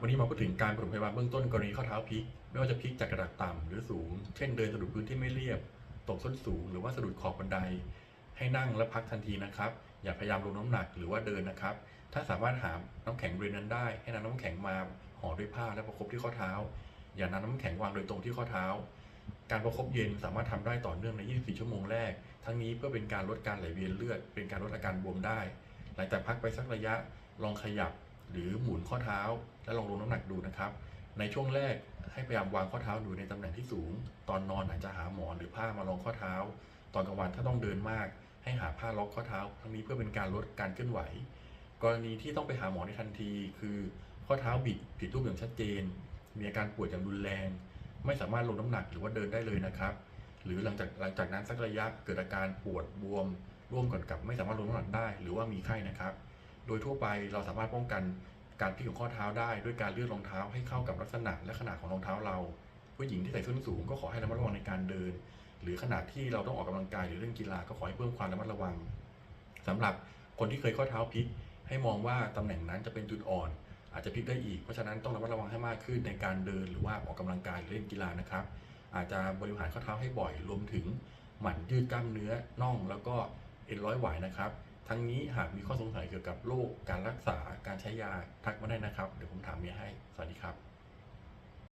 วันนี้มาพูดถึงการปฐมพยาบาลเบื้องต้นกรณีข้อเท้าพลิก ไม่ว่าจะพลิกจากระดับต่ำหรือสูง เช่นเดินสะดุดพื้นที่ไม่เรียบ ตกส้นสูง หรือว่าสะดุดขอบบันได ให้นั่งและพักทันทีนะครับ อย่าพยายามลงน้ำหนักหรือว่าเดินนะครับ ถ้าสามารถหาน้ำแข็งบริเวณนั้นได้ ให้นำน้ำแข็งมาห่อด้วยผ้าและประคบที่ข้อเท้า อย่านำน้ำแข็งวางโดยตรงที่ข้อเท้า การประคบเย็นสามารถทำได้ต่อเนื่องใน 24 ชั่วโมงแรก ทั้งนี้เพื่อเป็นการลดการไหลเวียนเลือด เป็นการลดอาการบวมได้ หลังจากพักไปสักระยะ ลองขยับ หรือหมุนข้อเท้า และลองลงน้ำหนักดูนะครับ ในช่วงแรกให้พยายามวางข้อเท้าอยู่ในตำแหน่งที่สูง ตอนนอนอาจจะหาหมอนหรือผ้ามารองข้อเท้า ตอนกลางวันถ้าต้องเดินมาก ให้หาผ้าล็อกข้อเท้า ทั้งนี้เพื่อเป็นการลดการเคลื่อนไหว กรณีที่ต้องไปหาหมอในทันที คือข้อเท้าบิดผิดรูปอย่างชัดเจน มีอาการปวดอย่างรุนแรง ไม่สามารถลงน้ำหนักหรือว่าเดินได้เลยนะครับ หรือหลังจากหลังจากนั้นสักระยะเกิดอาการปวดบวม ร่วมกันกับไม่สามารถลงน้ำหนักได้ หรือว่ามีไข้นะครับ โดยทั่วไปเราสามารถป้องกันการพลิกของข้อเท้าได้ด้วยการเลือนรองเท้าให้เข้ากับลักษณะและขนาดของรองเท้าเรา ผู้หญิงที่ใส่ส้นสูงก็ขอให้ระมัดระวังในการเดิน หรือขนาดที่เราต้องออกกำลังกายหรือเล่นกีฬาก็ขอให้เพิ่มความระมัดระวังสำหรับคนที่เคยข้อเท้าพลิก ให้มองว่าตำแหน่งนั้นจะเป็นจุดอ่อน อาจจะพลิกได้อีกเพราะฉะนั้นต้องระมัดระวังให้มากขึ้นในการเดินหรือว่าออกกำลังกายหรือเล่นกีฬานะครับ อาจจะบริหารข้อเท้าให้บ่อยรวมถึงหมั่นยืดกล้ามเนื้อน่องแล้วก็เอ็นร้อยหวายนะครับ ทั้งนี้หากมีข้อสงสัยเกี่ยวกับโรคการรักษาการใช้ยาทักมาได้นะครับ เดี๋ยวผมถามเมียให้ สวัสดีครับ